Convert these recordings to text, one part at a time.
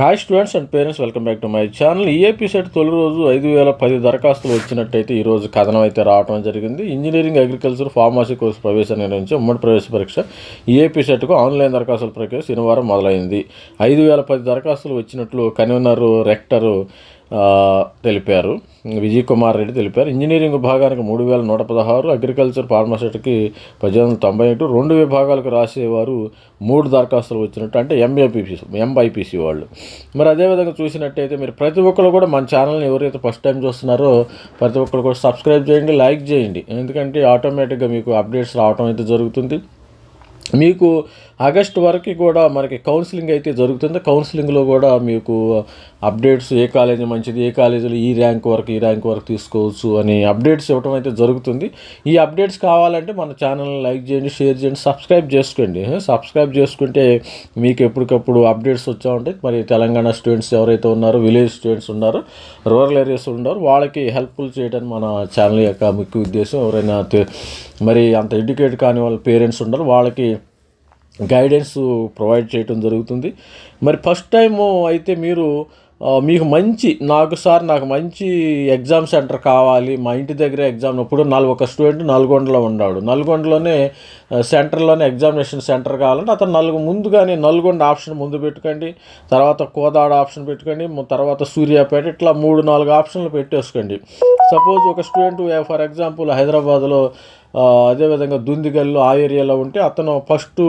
Hi students and parents welcome back to my channel EAP CET తొలి రోజు ఐదు వేల పది దరఖాస్తులు వచ్చినట్టయితే ఈరోజు కథనం అయితే రావడం జరిగింది. ఇంజనీరింగ్ అగ్రికల్చర్ ఫార్మసీ కోర్సు ప్రవేశాన్ని నిర్వహించి ఉమ్మడి ప్రవేశ పరీక్ష ఈఏపీ సెట్కు ఆన్లైన్ దరఖాస్తుల ప్రక్రియ శనివారం మొదలైంది. ఐదు వేల పది దరఖాస్తులు వచ్చినట్లు కన్వీనర్ రెక్టరు తెలిపారు. విజయ్ కుమార్ రెడ్డి తెలిపారు. ఇంజనీరింగ్ విభాగానికి మూడు వేల నూట పదహారు అగ్రికల్చర్ ఫార్మసిటీకి పద్దెనిమిది వందల తొంభై ఎటు రెండు విభాగాలకు రాసేవారు మూడు దరఖాస్తులు వచ్చినట్టు అంటే ఎంఏపీసీ ఎంఐపీసీ వాళ్ళు. మరి అదేవిధంగా చూసినట్టయితే మీరు ప్రతి ఒక్కరు కూడా మన ఛానల్ని ఎవరైతే ఫస్ట్ టైం చూస్తున్నారో ప్రతి ఒక్కరు కూడా సబ్స్క్రైబ్ చేయండి లైక్ చేయండి. ఎందుకంటే ఆటోమేటిక్గా మీకు అప్డేట్స్ రావడం అయితే జరుగుతుంది. మీకు ఆగస్ట్ వరకు కూడా మనకి కౌన్సిలింగ్ అయితే జరుగుతుంది. కౌన్సిలింగ్లో కూడా మీకు అప్డేట్స్ ఏ కాలేజీ మంచిది ఏ కాలేజీలో ఈ ర్యాంక్ వరకు ఈ ర్యాంక్ వరకు తీసుకోవచ్చు అని అప్డేట్స్ ఇవ్వడం అయితే జరుగుతుంది. ఈ అప్డేట్స్ కావాలంటే మన ఛానల్ని లైక్ చేయండి షేర్ చేయండి సబ్స్క్రైబ్ చేసుకోండి. సబ్స్క్రైబ్ చేసుకుంటే మీకు ఎప్పటికప్పుడు అప్డేట్స్ వచ్చా ఉంటాయి. మరి తెలంగాణ స్టూడెంట్స్ ఎవరైతే ఉన్నారో విలేజ్ స్టూడెంట్స్ ఉన్నారో రూరల్ ఏరియాస్ ఉన్నారో వాళ్ళకి హెల్ప్ఫుల్ చేయడానికి మన ఛానల్ యొక్క ముఖ్య ఉద్దేశం. ఎవరైనా మరి అంత ఎడ్యుకేట్ కాని వాళ్ళ పేరెంట్స్ ఉన్నారు వాళ్ళకి గైడెన్స్ ప్రొవైడ్ చేయడం జరుగుతుంది. మరి ఫస్ట్ టైము అయితే మీరు మీకు మంచి నాకు సార్ నాకు మంచి ఎగ్జామ్ సెంటర్ కావాలి మా ఇంటి దగ్గర ఎగ్జామ్ ఇప్పుడు నాలుగు ఒక స్టూడెంట్ నల్గొండలో ఉన్నాడు. నల్గొండలోనే సెంటర్లోనే ఎగ్జామినేషన్ సెంటర్ కావాలంటే అతను నలుగు ముందుగానే నల్గొండ ఆప్షన్ ముందు పెట్టుకోండి తర్వాత కోదాడ ఆప్షన్ పెట్టుకోండి తర్వాత సూర్యాపేట ఇట్లా మూడు నాలుగు ఆప్షన్లు పెట్టేసుకోండి. సపోజ్ ఒక స్టూడెంట్ ఫర్ ఎగ్జాంపుల్ హైదరాబాద్లో అదేవిధంగా దుందిగల్లో ఆ ఏరియాలో ఉంటే అతను ఫస్ట్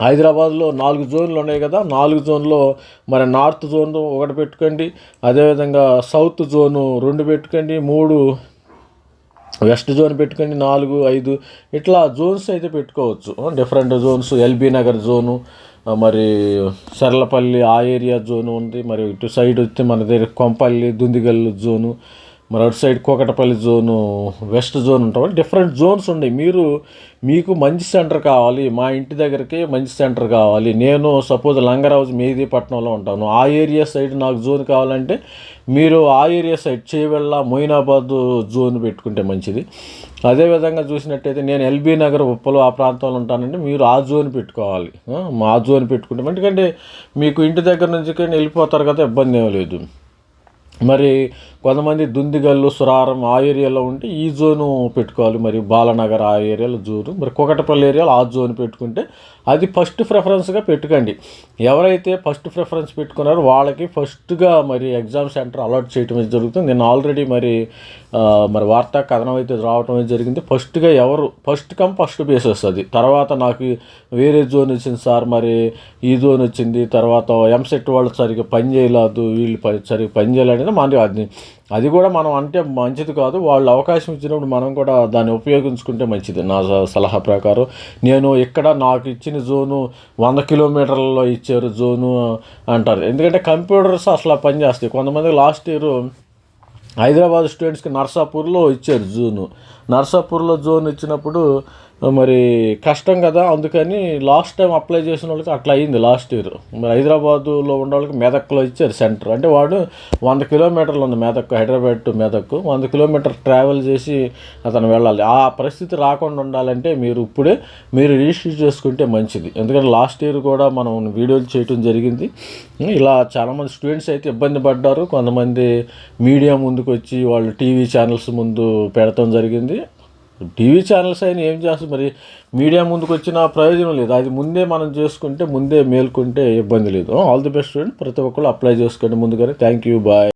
హైదరాబాద్లో నాలుగు జోన్లు ఉన్నాయి కదా నాలుగు జోన్లో మరి నార్త్ జోన్ ఒకటి పెట్టుకోండి అదేవిధంగా సౌత్ జోను రెండు పెట్టుకోండి మూడు వెస్ట్ జోన్ పెట్టుకోండి నాలుగు ఐదు ఇట్లా జోన్స్ అయితే పెట్టుకోవచ్చు. Different zones LB Nagar zone మరి సర్లపల్లి ఆ ఏరియా జోను ఉంది మరి ఇటు సైడ్ వస్తే మన దగ్గర కొంపల్లి దుందిగల్లు జోను మరి అటు side Kukatpally zone west zone ఉంటాం డిఫరెంట్ జోన్స్ ఉన్నాయి. మీరు మీకు మంచి సెంటర్ కావాలి మా ఇంటి దగ్గరికి మంచి సెంటర్ కావాలి. నేను సపోజ్ లంగరాజు మేదీపట్నంలో ఉంటాను. ఆ ఏరియా సైడ్ నాకు జోన్ కావాలంటే మీరు ఆ area side Chevella Moinabad zone పెట్టుకుంటే మంచిది. అదేవిధంగా చూసినట్టయితే నేను ఎల్బీ నగర్ ఉప్పలు ఆ ప్రాంతంలో ఉంటానంటే మీరు ఆ జోన్ పెట్టుకోవాలి. ఆ, మా జోన్ పెట్టుకుంటే ఎందుకంటే మీకు ఇంటి దగ్గర నుంచి కానీ వెళ్ళిపోతారు కదా ఇబ్బంది ఏమీ లేదు. మరి కొంతమంది దుందిగల్లు సురారం ఆ ఏరియాలో ఉంటే ఈ జోను పెట్టుకోవాలి. మరి బాలనగర్ ఆ ఏరియాలో జోను మరి కోకటపల్లి ఏరియాలో ఆ జోన్ పెట్టుకుంటే అది ఫస్ట్ ప్రిఫరెన్స్గా పెట్టుకోండి. ఎవరైతే ఫస్ట్ ప్రిఫరెన్స్ పెట్టుకున్నారో వాళ్ళకి ఫస్ట్గా మరి ఎగ్జామ్ సెంటర్ అలాట్ చేయటం అయితే జరుగుతుంది. నేను ఆల్రెడీ మరి మరి వార్తా కథనం అయితే రావటం అయితే జరిగింది. ఫస్ట్గా ఎవరు ఫస్ట్ కమ్ ఫస్ట్ బేసెస్ అది తర్వాత నాకు వేరే జోన్ వచ్చింది సార్ మరి ఈ జోన్ వచ్చింది. తర్వాత ఎంసెట్ వాళ్ళు సరిగ్గా పని చేయలేదు వీళ్ళు సరిగ్గా పని చేయాలనేది మన అది అది కూడా మనం అంటే మంచిది కాదు. వాళ్ళు అవకాశం ఇచ్చినప్పుడు మనం కూడా దాన్ని ఉపయోగించుకుంటే మంచిది. నా సలహా ప్రకారం నేను ఇక్కడ నాకు ఇచ్చిన జోను వంద కిలోమీటర్లలో ఇచ్చారు జోను అంటారు. ఎందుకంటే కంప్యూటర్స్ అసలు పనిచేస్తాయి కొంతమంది లాస్ట్ ఇయర్ హైదరాబాద్ స్టూడెంట్స్కి నర్సాపూర్లో ఇచ్చారు జోను. నర్సాపూర్లో జోన్ ఇచ్చినప్పుడు మరి కష్టం కదా అందుకని లాస్ట్ టైం అప్లై చేసిన వాళ్ళకి అట్లా అయింది లాస్ట్ ఇయర్ మరి హైదరాబాదులో ఉన్న వాళ్ళకి మెదక్లో ఇచ్చారు సెంటర్ అంటే వాడు వంద కిలోమీటర్లు ఉంది మెదక్ హైదరాబాద్ టు మెదక్. వంద కిలోమీటర్ ట్రావెల్ చేసి అతను వెళ్ళాలి. ఆ పరిస్థితి రాకుండా ఉండాలంటే మీరు ఇప్పుడే మీరు రిజిస్టర్ చేసుకుంటే మంచిది. ఎందుకంటే లాస్ట్ ఇయర్ కూడా మనం వీడియోలు చేయటం జరిగింది. ఇలా చాలామంది స్టూడెంట్స్ అయితే ఇబ్బంది పడ్డారు. కొంతమంది మీడియా ముందుకు వచ్చి వాళ్ళు టీవీ ఛానల్స్ ముందు పెడతాం జరిగింది. టీవీ ఛానల్స్ అయినా ఏం చేస్తారు మరి మీడియా ముందుకు వచ్చిన ప్రయోజనం లేదు. అది ముందే మనం చేసుకుంటే ముందే మేల్కొంటే ఇబ్బంది లేదు. ఆల్ ది బెస్ట్ స్టూడెంట్ ప్రతి ఒక్కరు అప్లై చేసుకోండి ముందుగానే. Thank you bye